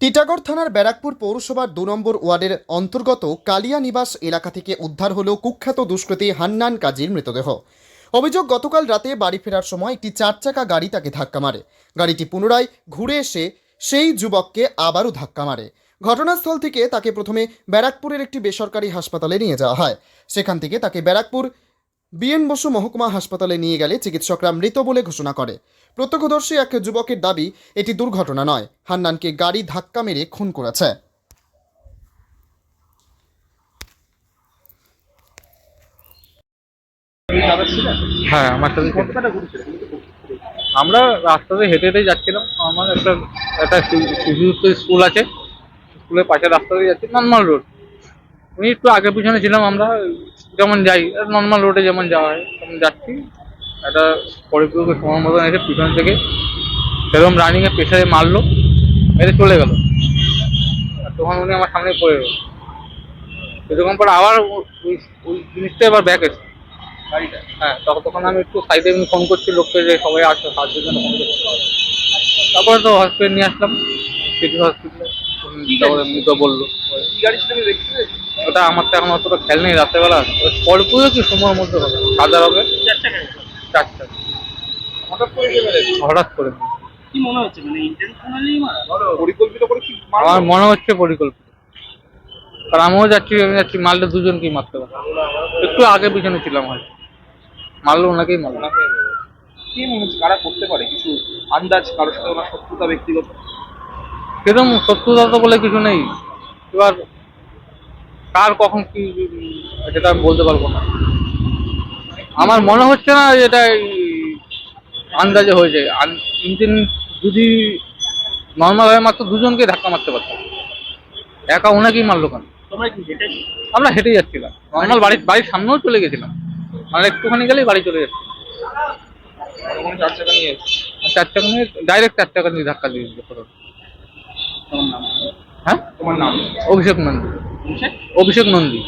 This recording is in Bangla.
টিটাগড় থানার ব্যারাকপুর পৌরসভার দু নম্বর ওয়ার্ডের অন্তর্গত কালিয়া নিবাস এলাকা থেকে উদ্ধার হলো কুখ্যাত দুষ্কৃতী হান্নান কাজীর মৃতদেহ। অভিযোগ, গতকাল রাতে বাড়ি ফেরার সময় একটি চার চাকা গাড়ি তাকে ধাক্কা মারে। গাড়িটি পুনরায় ঘুরে এসে সেই যুবককে আবারও ধাক্কা মারে। ঘটনাস্থল থেকে তাকে প্রথমে ব্যারাকপুরের একটি বেসরকারি হাসপাতালে নিয়ে যাওয়া হয়। সেখান থেকে তাকে ব্যারাকপুর বিএন বসু মহকুমা হাসপাতালে নিয়ে গেলে চিকিৎসকরা মৃত বলে ঘোষণা করে। প্রত্যক্ষদর্শী এক যুবকের দাবি এটি দুর্ঘটনা নয়। হান্নানকে গাড়ি ধাক্কা মেরে খুন করেছে। হ্যাঁ আমার সাথে। আমরা রাস্তাতে হেঁটে হেঁটে যাচ্ছিলাম। আমার একটা একটা শিশু স্কুল আছে। স্কুলের পাশে রাস্তা দিয়ে যাচ্ছি নর্মাল রোড। উনি একটু আগে পিছনে ছিলাম আমরা যেমন যাই নর্মাল রোডে যেমন যাওয়া হয় তেমন যাচ্ছি। একটা পরিপূরক সময় মতন এসে পিছন থেকে সেরকম রানিংয়ে প্রেশারে মারলো মেরে চলে গেল। আর তখন উনি আমার সামনে পড়ে গেল সেরকম পর আবার ওই ওই জিনিসটা এবার ব্যাক এসে গাড়িটা। হ্যাঁ তখন তখন আমি একটু সাইডে আমি ফোন করছি লোককে যে সবাই আসছে সাহায্যের জন্য ফোন করছি। তারপরে তো হসপিটাল নিয়ে আসলাম সিটি হসপিটালে তারপরে মৃত বলল। ওটা আমার তো এখন অতটা খেয়াল নেই রাত্রেবেলা। ওই অল্প কি সময়ের মধ্যে হবে সাদা রঙের চারটা হঠাৎ করে হঠাৎ করে। কি মনে হচ্ছে? মানে ইন্টেনশনালি মারা? পরিকল্পিত করে কি আমার মনে হচ্ছে পরিকল্পিত। কারণ আমিও যাচ্ছি আমি যাচ্ছি মারলে দুজনকেই মারতে পারে একটু আগে পিছনে ছিলাম হয়তো। মারলো। ওনাকেই মারলো। কি মনে হচ্ছে কারা করতে পারে? কিছু আন্দাজ কারোর সাথে ওনার শত্রুতা ব্যক্তিগত? সেরকম শত্রুতা তো বলে কিছু নেই। এবার কার কখন কি সেটা আমি বলতে পারব না। আমার মনে হচ্ছে না এটা আন্দাজে হয়েছে ইঞ্জিন যদি নর্মাল হয় মাত্র দুজনকে ধাক্কা মারতে পারতো একা ওনাকেই মারলো কেন? আমরা হেঁটে যাচ্ছিলাম। নর্মাল বাড়ির বাড়ির সামনেও চলে গেছিলাম। মানে একটুখানি গেলেই বাড়ি চলে যাচ্ছি চার চাকা নিয়ে চার চাকা নিয়ে ডাইরেক্ট চার চাকা নিয়ে ধাক্কা দিয়ে দিল হ্যাঁ? তোমার নাম? অভিষেক নন্দী। অভিষেক অভিষেক নন্দী।